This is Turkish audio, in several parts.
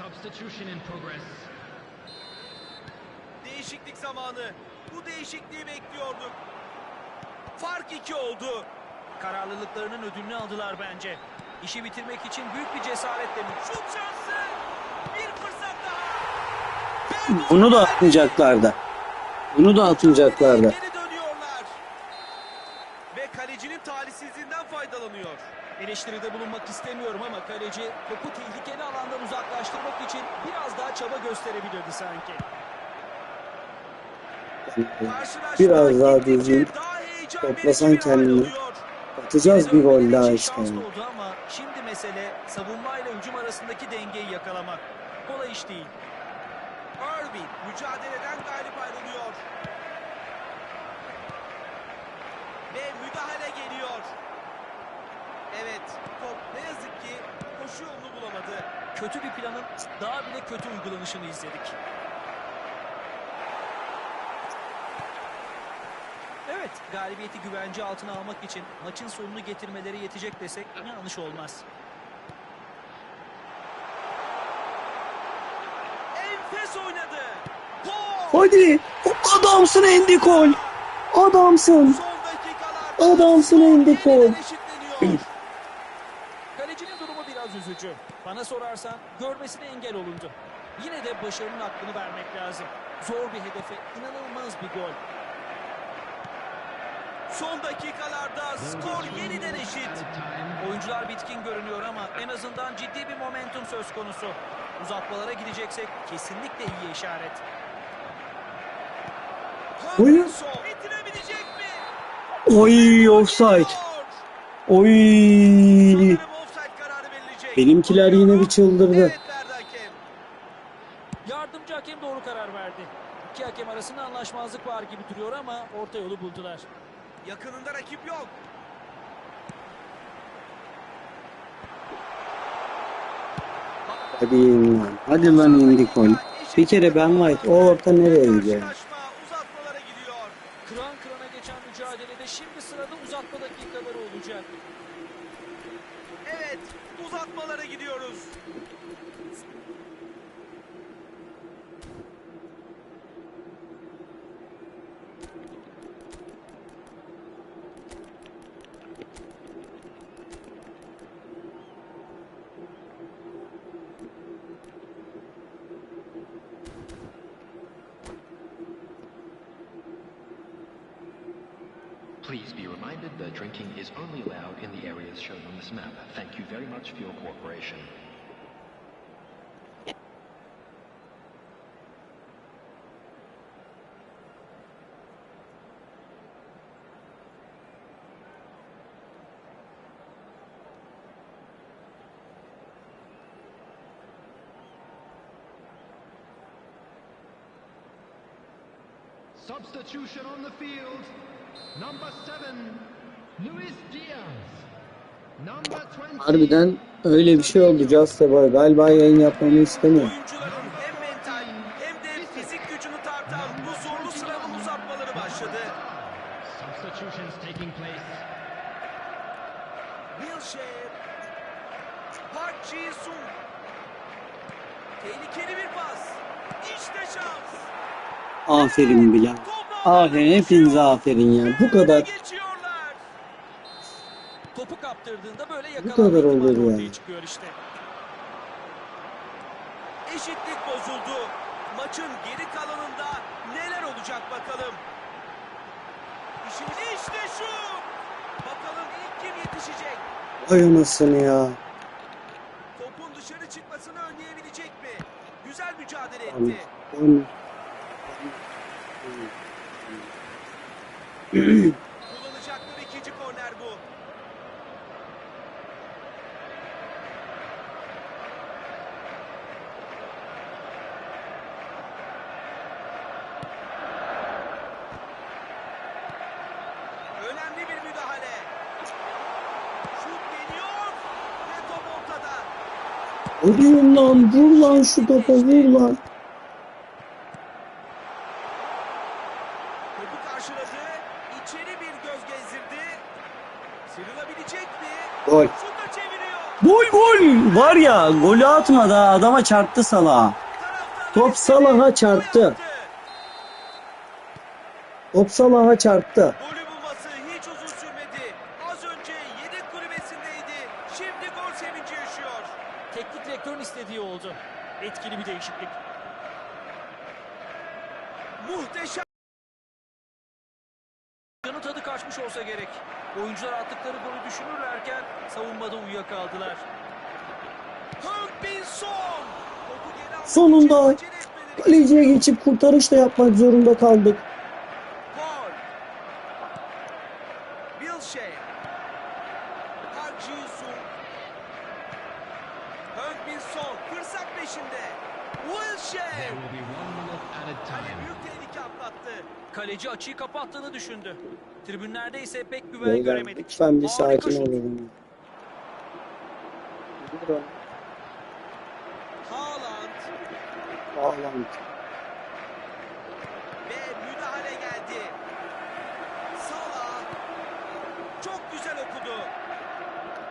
Substitution in progress. Değişiklik zamanı. Bu değişikliği bekliyorduk. Fark iki oldu. Kararlılıklarının ödülünü aldılar bence. İşi bitirmek için büyük bir cesaretle mi? Şut şansı! Bir fırsat daha! Bunu da gol! atmayacaklardı. Bunu da atmayacaklardı. Geri dönüyorlar. Ve kalecinin talihsizliğinden faydalanıyor. Eleştiride bulunmak istemiyorum ama kaleci topu tehlikeli alandan uzaklaştırmak için biraz daha çaba gösterebilirdi sanki. Biraz daha düzgün toplasan kendini. Atacağız bir gol daha işte. ama şimdi mesele savunmayla hücum arasındaki dengeyi yakalamak. Kolay iş değil. Irving mücadeleden galip ayrılıyor. Ve müdahale geliyor. Evet, top ne yazık ki koşu yolunu bulamadı. Kötü bir planın daha bile kötü uygulanışını izledik. Evet, galibiyeti güvence altına almak için maçın sonunu getirmeleri yetecek desek yanlış olmaz. Enfes oynadı. Gol! Hadi. Adamsın Andy Cole. Adamsın. Adamsın Andy Cole. Kalecinin durumu biraz üzücü. Bana sorarsan görmesine engel olundu. Yine de başarının hakkını vermek lazım. Zor bir hedefe inanılmaz bir gol. Son dakikalarda skor yeniden eşit. Oyuncular bitkin görünüyor ama en azından ciddi bir momentum söz konusu. Uzatmalara gideceksek kesinlikle iyi işaret. Mi? Oy offside. Oy. Benimkiler yine bir çıldırdı. Yardımcı hakem doğru karar verdi. İki hakem arasında anlaşmazlık var gibi duruyor ama orta yolu buldular. Yakınında rakip yok. Hadi lan. Hadi lan Andy Cole. Bir kere Ben White. O orta nereye gidiyor? Karşılaşma uzatmalara gidiyor. Kıran kırana geçen mücadelede şimdi sırada uzatma dakikaları olacak. Evet, uzatmalara gidiyoruz. Please be reminded that drinking is only allowed in the areas shown on this map. Thank you very much for your cooperation. Substitution on the field. Number seven, Luis Diaz. Number 20. Harbiden öyle bir şey oldu Just Boy. Galiba yayın yapmamı istemiyor. Oyuncuların hem mental hem de fizik gücünü tartan bu zorlu sınavın uzatmaları başladı. Substitutions taking place. Wilshere. Park Ji-sung. Tehlikeli bir pas. İşte şans. Aferin Bilal. Aferin hepinize aferin ya. Bu kadar. Topu kaptırdığında böyle kadar yakalanma olur ya. çıkıyor işte. Eşitlik bozuldu. Maçın geri kalanında neler olacak bakalım. İşte işte şu. Bakalım ilk kim yetişecek? Ay anasını ya. Topun dışarı çıkmasını önleyebilecek mi? Güzel mücadele etti. Tamam. Kullanacakları ikinci korner bu. Önemli bir müdahale. Şut geliyor ve top ortada. Vurayım lan. Vur lan şu topa vur lan. Topu karşıladı. İçeri bir göz gezdirdi. Sıyrılabilecek mi? Gol. Şuta çeviriyor. Gol gol. Var ya golü atmadı ha, adama çarptı Salah. Top. Salah'a çarptı. Top Salah'a çarptı. Golü bulması hiç uzun sürmedi. Az önce yedek kulübesindeydi. Şimdi gol sevinci yaşıyor. Teknik direktörün istediği oldu. Etkili bir değişiklik. Muhteşem. Canı tadı kaçmış olsa gerek. Oyuncular attıkları golü düşünürlerken savunmada uyuyakaldılar. Heung-Min Son. Topu geri almak Sonunda Kaleciye geçip kurtarış da yapmak zorunda kaldık. Kaleci açıyı kapattığını düşündü. Tribünlerde ise pek güven Beyler göremedik. lütfen bir sakin şut. olun. Haaland Haaland. ve müdahale geldi. Salah çok güzel okudu.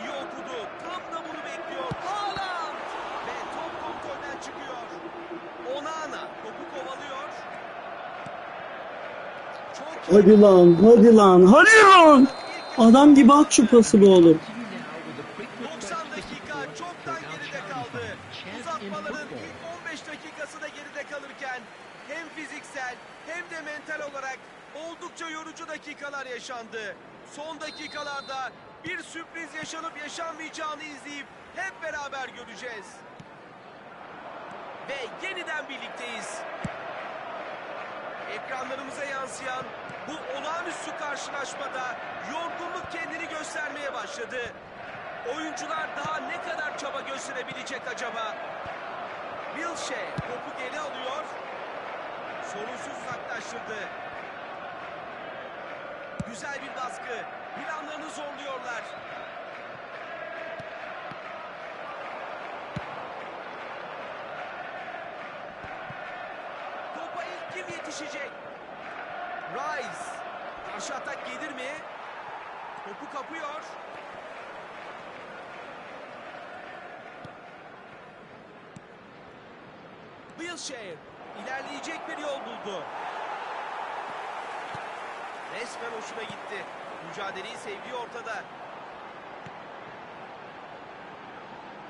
İyi okudu. Tam da bunu bekliyor. Haaland ve top kontrolden çıkıyor. Onana topu kovalıyor. Çok. Hadi lan, hadi lan, hadi lan. Adam gibi at şu pası be oğlum. 90 dakika çoktan geride kaldı. Uzatmaların ilk 15 dakikası da geride kalırken hem fiziksel hem de mental olarak oldukça yorucu dakikalar yaşandı. Son dakikalarda bir sürpriz yaşanıp yaşanmayacağını izleyip hep beraber göreceğiz. Ve yeniden birlikteyiz. Ekranlarımıza yansıyan bu olağanüstü karşılaşmada yorgunluk kendini göstermeye başladı. Oyuncular daha ne kadar çaba gösterebilecek acaba? Wilshere topu. Sorunsuz uzaklaştırdı. Güzel bir baskı. Planlarını zorluyorlar. Topa ilk kim yetişecek? Rice. Karşı atak gelir mi? Topu kapıyor. Wilshere ilerleyecek bir yol buldu. Resmen hoşuna gitti. Mücadeleyi sevdiği ortada.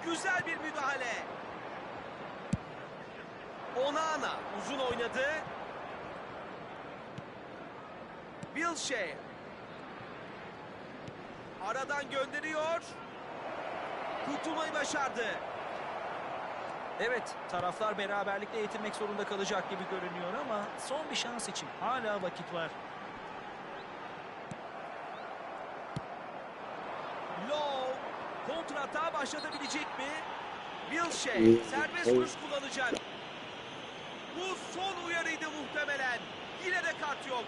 Güzel bir müdahale. Onana uzun oynadı. Wilshere. Aradan gönderiyor. Kurtulmayı başardı. Evet, taraflar beraberlikle yetinmek zorunda kalacak gibi görünüyor ama son bir şans için hala vakit var. Low kontratağa başlatabilecek mi? Wilshere serbest vuruş kullanacak. Bu son uyarıydı muhtemelen. Yine de kart yok.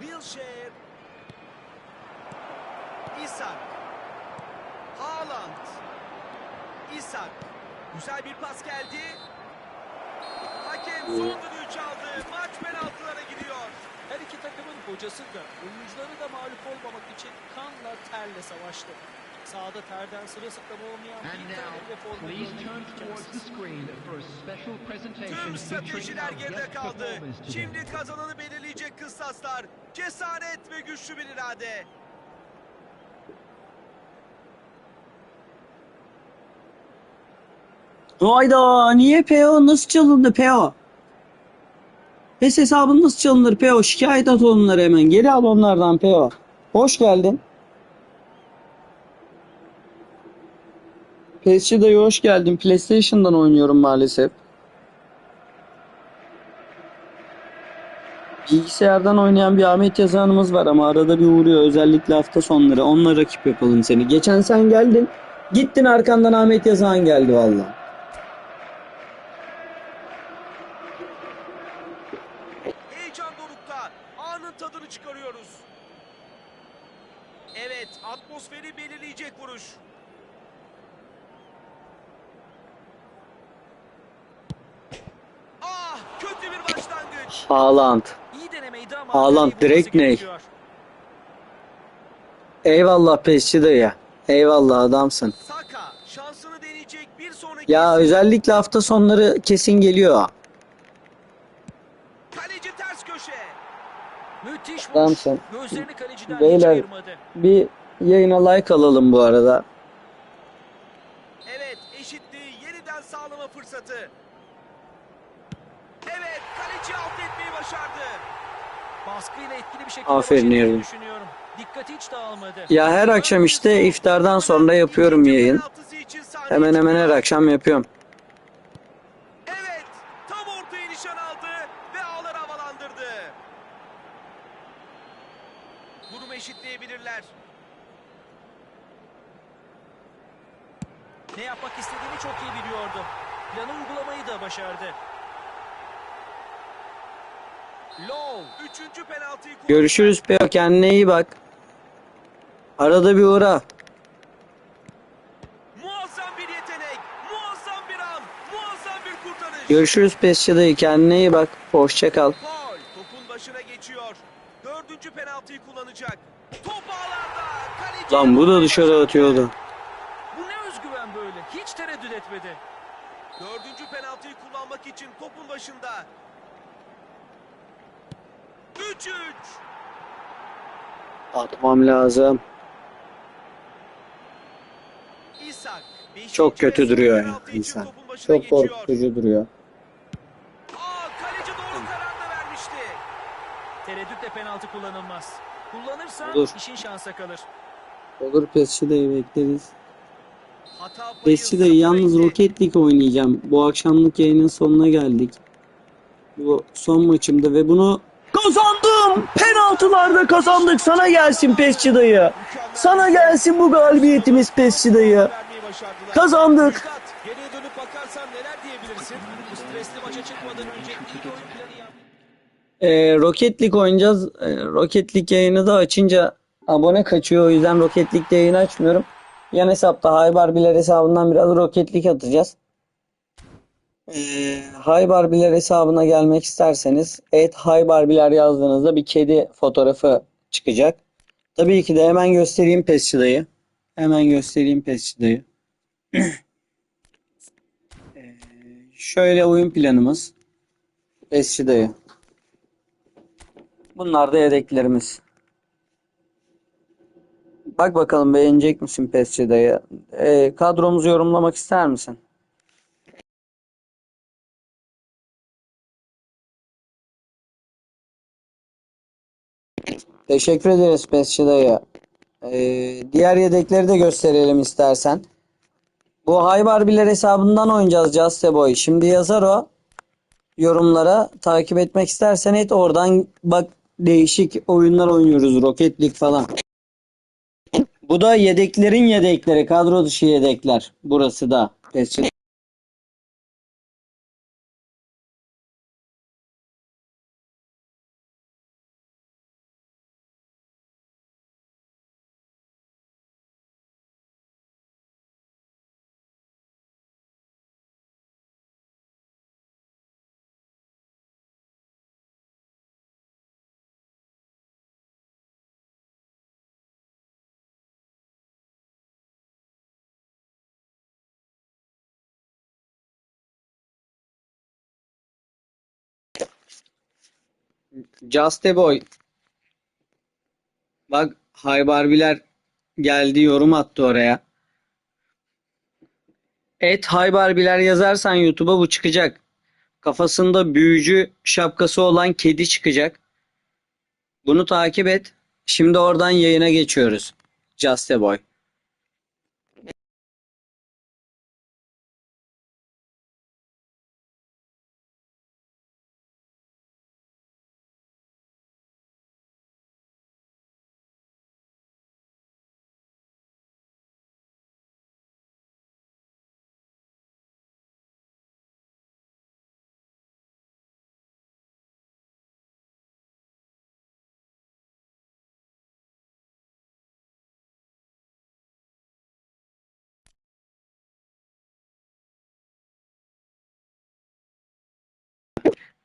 Wilshere. Isak. Haaland. Isak. Güzel bir pas geldi. Hakem son düdüğü çaldı. Maç penaltılara gidiyor. Her iki takımın hocası da oyuncuları da mağlup olmamak için kanla terle savaştı. Sahada terden sırılsıklam olmayan And now, please turn towards the screen for a special presentation Tüm stratejiler geride kaldı. Şimdi kazananı belirleyecek kıstaslar. Cesaret ve güçlü bir irade. Hayda niye PO nasıl çalındı PO? PES hesabın nasıl çalınır PO? Şikayet at onları hemen. Geri al onlardan PO. Hoş geldin. PES'çi dayı hoş geldin. PlayStation'dan oynuyorum maalesef. Bilgisayardan oynayan bir Ahmet yazanımız var ama arada bir uğruyor özellikle hafta sonları. Onunla rakip yapalım seni. Geçen sen geldin. Gittin arkandan Ahmet Yazan geldi valla. Heyecan dorukta. Anın tadını çıkarıyoruz. Evet, atmosferi belirleyecek vuruş. Haaland. Haaland direkt ne? Eyvallah pesçi dayı. Eyvallah adamsın. Ya özellikle hafta sonları kesin geliyor. Kaleci ters köşe. Müthiş vuruş. Adamsın. Beyler bir yayına like alalım bu arada. Evet eşitliği yeniden sağlama fırsatı. Kaleci alt etmeyi başardı. Baskıyla etkili bir şekilde Aferin Erwin. düşünüyorum. Hiç dağılmadı. Ya her akşam işte iftardan sonra yapıyorum yayın. Hemen hemen her akşam yapıyorum. Evet tam ortaya nişan aldı ve ağlar havalandırdı. Durumu eşitleyebilirler. Ne yapmak istediğini çok iyi biliyordu. Planı uygulamayı da başardı. Low. Üçüncü penaltıyı kullandı. Görüşürüz Peo kendine iyi bak. Arada bir uğra. Muazzam bir yetenek. Muazzam bir an. Muazzam bir kurtarış. Görüşürüz pesçi dayı kendine iyi bak. Hoşça kal. Faul. Topun başına geçiyor. Dördüncü penaltıyı kullanacak. Top ağlarda. Kaleci Lan bu da dışarı atıyordu. Bu ne özgüven böyle? Hiç tereddüt etmedi. Dördüncü penaltıyı kullanmak için topun başında. 3-3. Atmam lazım. İshak. Çok kötü duruyor ya insan. Çok korkutucu duruyor. Aa, kaleci doğru karar da vermişti. Tereddütle penaltı kullanılmaz. Kullanırsan Olur. işin şansa kalır. Olur dayı bekleriz. Pesçi dayı yalnız. Rocket League oynayacağım. Bu akşamlık yayının sonuna geldik. Bu son maçımda ve bunu kazandım. Penaltılarda kazandık. Sana gelsin pesçi dayı. Sana gelsin bu galibiyetimiz pesçi dayı. Kazandık. Geriye dönüp bakarsan neler diyebilirsin? Bu stresli maça çıkmadan önce iyi bir oyun planı yap. Ee, Rocket League oynayacağız. Ee, Rocket League yayını da açınca abone kaçıyor. O yüzden Rocket League'de yayın açmıyorum. Yan hesapta Hay Barbiler hesabından biraz Rocket League atacağız. Ee, Barbiler hesabına gelmek isterseniz et Hay Barbiler yazdığınızda bir kedi fotoğrafı çıkacak. Tabii ki de hemen göstereyim pesçi dayı. Hemen göstereyim pesçi dayı. Ee, şöyle oyun planımız. Pesçi dayı. Bunlar da yedeklerimiz. Bak bakalım beğenecek misin Pesçi dayı? Ee, kadromuzu yorumlamak ister misin? Teşekkür ederiz Pesçi dayı. Ee, diğer yedekleri de gösterelim istersen. Bu Haybarbiler hesabından oynayacağız Juste Boy. Şimdi yazar o yorumlara takip etmek istersen et oradan bak değişik oyunlar oynuyoruz Rocket League falan. Bu da yedeklerin yedekleri kadro dışı yedekler burası da. PES Juste Boy. Bak Hay Barbiler geldi yorum attı oraya. Et Hay Barbiler yazarsan YouTube'a bu çıkacak. Kafasında büyücü şapkası olan kedi çıkacak. Bunu takip et. Şimdi oradan yayına geçiyoruz. Juste Boy.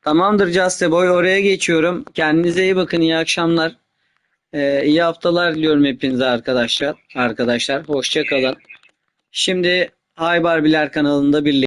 Tamamdır Caste Boy oraya geçiyorum. Kendinize iyi bakın. iyi akşamlar. Ee, iyi haftalar diliyorum hepinize arkadaşlar. Arkadaşlar hoşça kalın. Şimdi Hay Barbiler kanalında birlikte